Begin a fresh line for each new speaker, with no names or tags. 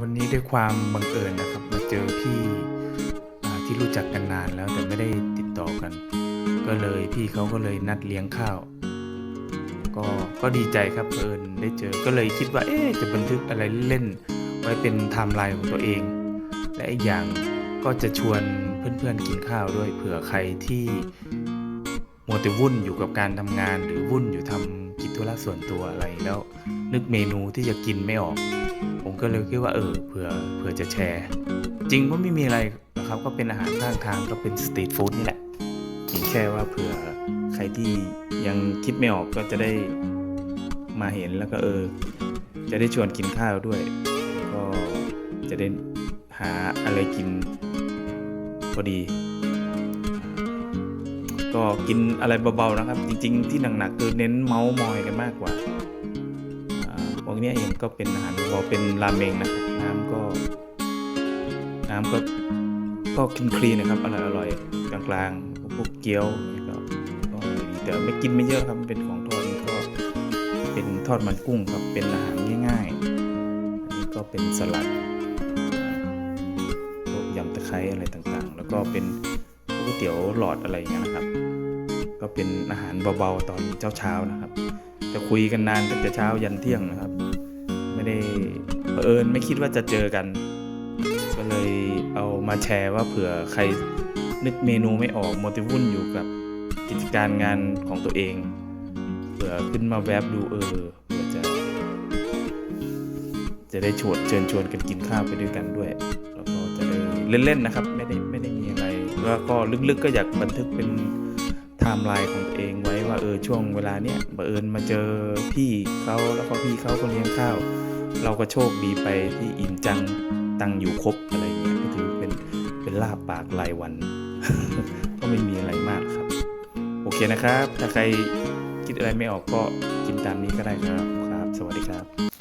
วันนี้ด้วยความบังเอิญนะครับ มาเจอพี่ที่รู้จักกันนานแล้วแต่ไม่ได้ติดต่อกัน ก็เลยพี่เขาก็เลยนัดเลี้ยงข้าว ก็ก็ดีใจครับเอิญได้เจอก็เลยคิดว่าเอ๊จะบันทึกอะไรเล่นไว้เป็นไทม์ไลน์ของตัวเอง และอีกอย่างก็จะชวนเพื่อนๆกินข้าวด้วยเผื่อใครที่มัวแต่วุ่นอยู่กับการทำงานหรือวุ่นอยู่ทำ ธุระส่วนตัวอะไรแล้ว นึกเมนูที่จะกินไม่ออก ผมก็เลยคิดว่าเออเผื่อเผื่อจะแชร์ จริงก็ไม่มีอะไรนะครับก็เป็นอาหารข้างทางก็เป็นสตรีทฟู้ดนี่แหละแค่ว่าเผื่อใครที่ยังคิดไม่ออกก็จะได้มาเห็นแล้วก็เออ จะได้ชวนกินข้าวด้วย ก็จะได้หาอะไรกินพอดี ก็กินอะไรเบาๆนะครับ จริง ๆ ที่หนักๆคือเน้นเมาส์มอยกันมากกว่าอ่าพวกนี้เองก็เป็นอาหารพอเป็นราเมงนะครับน้ำก็ น้ำก็ก็คลีนคลีนะครับอร่อยอร่อยกลางๆพวกเกี๊ยวก็ก็ดีแต่ไม่กินไม่เยอะครับเป็นของทอดนี่ก็เป็นทอดมันกุ้งครับเป็นอาหารง่ายๆ อันนี้ก็เป็นสลัดพวกยำตะไคร้อะไรต่างๆ แล้วก็เป็น ก๋วยเตี๋ยวหลอดอะไรอย่างเงี้ยนะครับ ก็เป็นอาหารเบาๆตอนเช้าๆนะครับ จะคุยกันนานตั้งแต่เช้ายันเที่ยงนะครับ ไม่ได้เผอิญไม่คิดว่าจะเจอกัน ก็เลยเอามาแชร์ว่าเผื่อใครนึกเมนูไม่ออกโมติวุ่นอยู่กับกิจการงานของตัวเองเผื่อขึ้นมาแวบดูเออเผื่อจะ จะได้ชวนเชิญชวนกันกินข้าวไปด้วยกันด้วยแล้วก็จะได้เล่นๆนะครับ ไม่ได้ไม่ได้มี แล้วก็ลึกๆก็อยากบันทึกเป็นไทม์ไลน์ของตัวเองไว้ว่าเออช่วงเวลาเนี้ยบังเอิญมาเจอพี่เขาแล้วก็พี่เขาก็เลี้ยงข้าว เราก็โชคดีไปที่อิ่มจังตังอยู่ครบอะไรเงี้ยก็ถือเป็นเป็นลาบปากรายวัน ก็ไม่มีอะไรมากครับ โอเคนะครับ ถ้าใครคิดอะไรไม่ออกก็กินตามนี้ก็ได้ครับครับ สวัสดีครับ